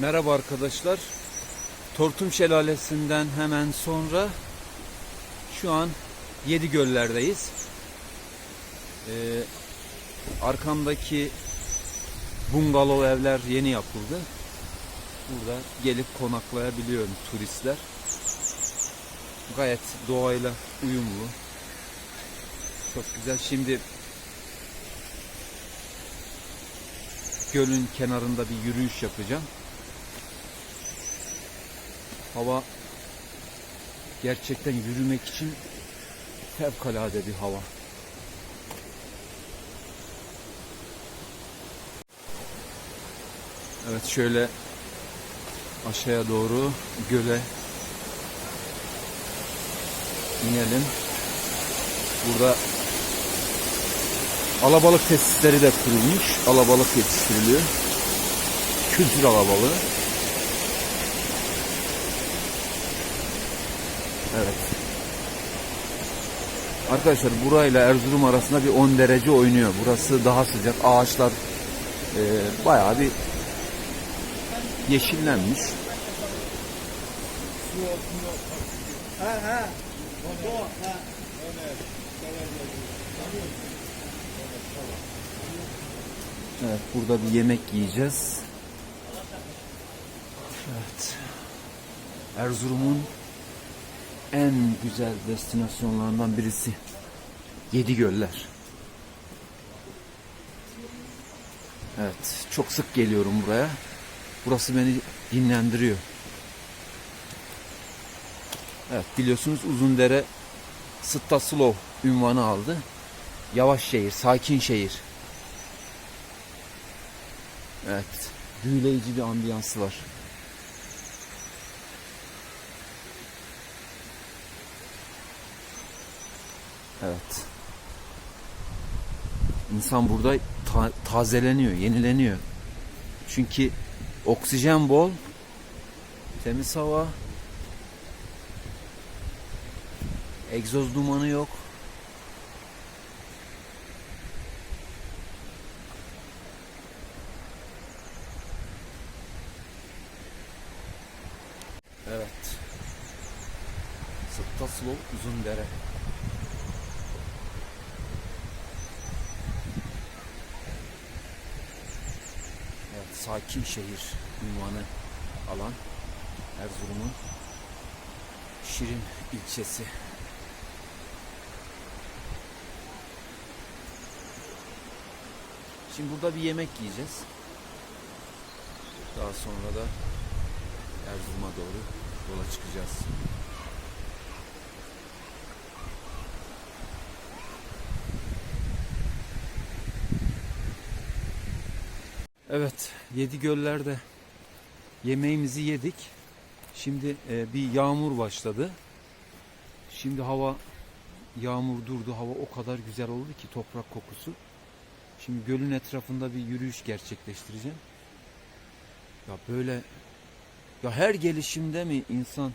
Merhaba arkadaşlar. Tortum Şelalesi'nden hemen sonra şu an Yedi Göller'deyiz. Ee, arkamdaki bungalov evler yeni yapıldı. Burada gelip konaklayabiliyor turistler. Gayet doğayla uyumlu. Çok güzel. Şimdi gölün kenarında bir yürüyüş yapacağım. Hava gerçekten yürümek için fevkalade bir hava. Evet şöyle aşağıya doğru göle inelim. Burada alabalık tesisleri de kurulmuş. Alabalık yetiştiriliyor. Kültür alabalığı. Evet. Arkadaşlar burayla Erzurum arasında bir 10 derece oynuyor. Burası daha sıcak. Ağaçlar e, bayağı bir yeşillenmiş. Evet, burada bir yemek yiyeceğiz. Evet. Erzurum'un en güzel destinasyonlarından birisi. Yedi Göller. Evet, çok sık geliyorum buraya. Burası beni dinlendiriyor. Evet, biliyorsunuz Uzundere Sıttaslov ünvanı aldı. Yavaş şehir, sakin şehir. Evet, büyüleyici bir ambiyansı var. Evet. İnsan burada ta- tazeleniyor, yenileniyor. Çünkü oksijen bol, temiz hava, egzoz dumanı yok. Evet. Sıttaslov Uzundere. Evet, sakin şehir ünvanı alan Erzurum'un Şirin ilçesi. Şimdi burada bir yemek yiyeceğiz. Daha sonra da Erzurum'a doğru yola çıkacağız. Evet, Yedi Göller'de yemeğimizi yedik. Şimdi e, bir yağmur başladı. Şimdi hava yağmur durdu. Hava o kadar güzel oldu ki toprak kokusu. Şimdi gölün etrafında bir yürüyüş gerçekleştireceğim. Ya böyle ya her gelişimde mi insan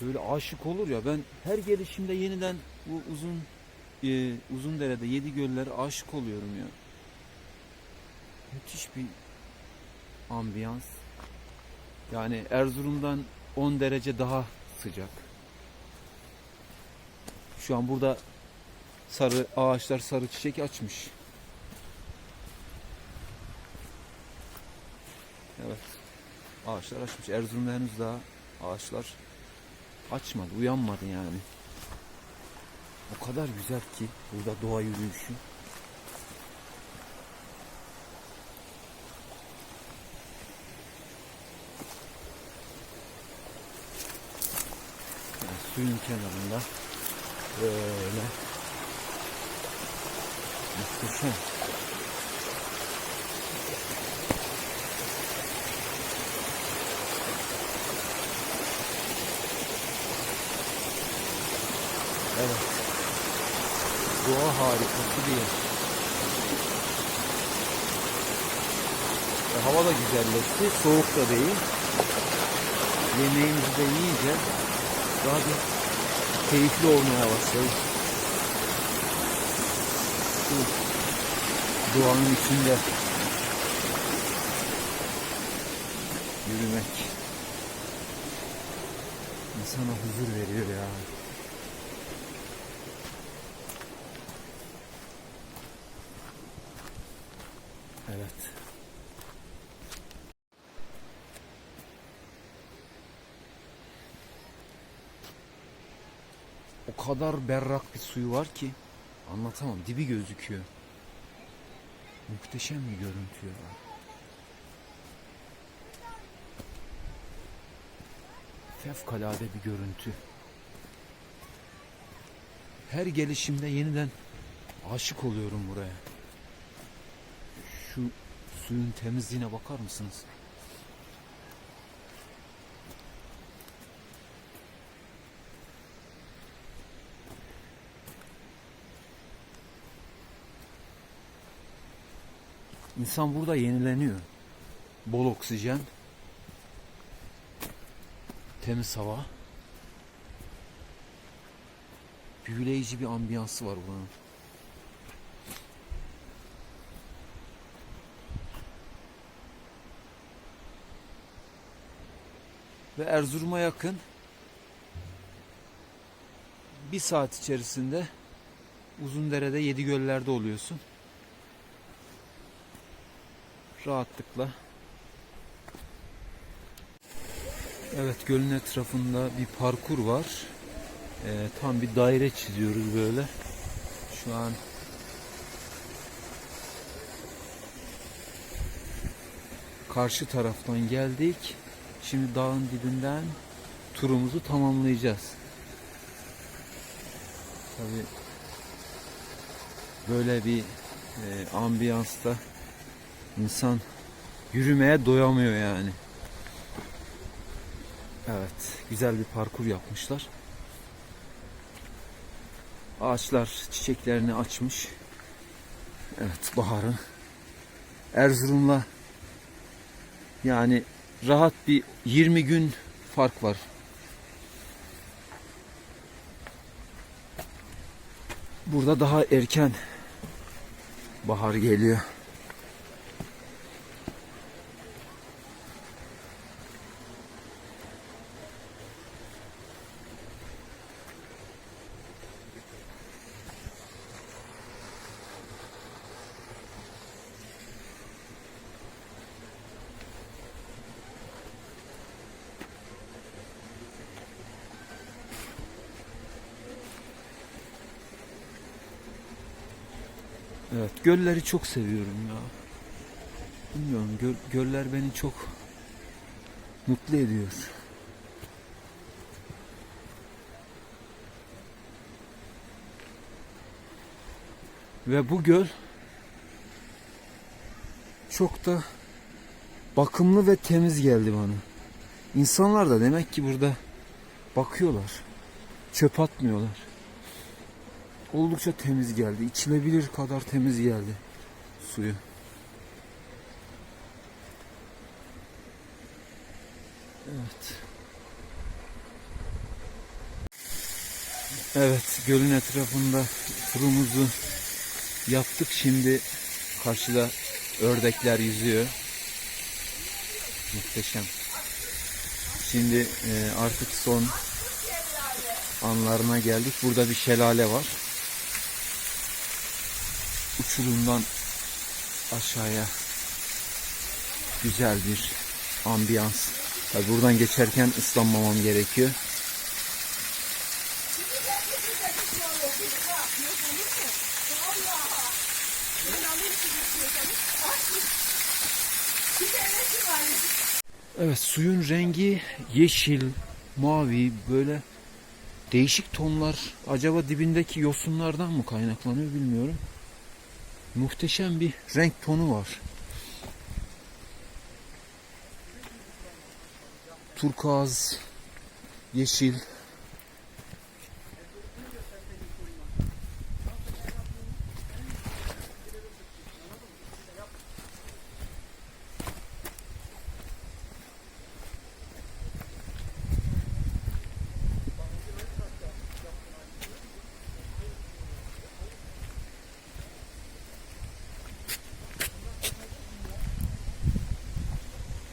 böyle aşık olur ya ben her gelişimde yeniden bu uzun e, uzun derede yedi göllere aşık oluyorum ya. Müthiş bir ambiyans. Yani Erzurum'dan 10 derece daha sıcak. Şu an burada sarı ağaçlar sarı çiçek açmış. Evet. Ağaçlar açmış. Erzurum'da henüz daha ağaçlar açmadı, uyanmadı yani. O kadar güzel ki burada doğa yürüyüşü. Suyun kenarında böyle muhteşem. Evet. Doğa harikası bir yer. Ve hava da güzelleşti. Soğuk da değil. Yemeğimizi de yiyince daha bir keyifli olmaya başladı. Şu doğanın içinde yürümek insana huzur veriyor ya. Evet. O kadar berrak bir suyu var ki anlatamam. Dibi gözüküyor. Muhteşem bir görüntü ya. Fevkalade bir görüntü. Her gelişimde yeniden aşık oluyorum buraya. Şu suyun temizliğine bakar mısınız? İnsan burada yenileniyor. Bol oksijen, temiz hava. Büyüleyici bir ambiyansı var buranın. Ve Erzurum'a yakın bir saat içerisinde Uzundere'de Yedi Göller'de oluyorsun. Rahatlıkla. Evet gölün etrafında bir parkur var. Ee, tam bir daire çiziyoruz böyle. Şu an karşı taraftan geldik. Şimdi dağın dibinden turumuzu tamamlayacağız. Tabii böyle bir e, ambiyansta insan yürümeye doyamıyor yani. Evet, güzel bir parkur yapmışlar. Ağaçlar çiçeklerini açmış. Evet, baharın. Erzurum'la yani rahat bir 20 gün fark var. Burada daha erken bahar geliyor. Evet, gölleri çok seviyorum ya. Bilmiyorum, göl, göller beni çok mutlu ediyor. Ve bu göl çok da bakımlı ve temiz geldi bana. İnsanlar da demek ki burada bakıyorlar. Çöp atmıyorlar oldukça temiz geldi. İçilebilir kadar temiz geldi suyu. Evet. Evet, gölün etrafında turumuzu yaptık. Şimdi karşıda ördekler yüzüyor. Muhteşem. Şimdi e, artık son anlarına geldik. Burada bir şelale var uçurumdan aşağıya güzel bir ambiyans. Tabi buradan geçerken ıslanmamam gerekiyor. Evet suyun rengi yeşil, mavi böyle değişik tonlar. Acaba dibindeki yosunlardan mı kaynaklanıyor bilmiyorum muhteşem bir renk tonu var. Turkuaz, yeşil,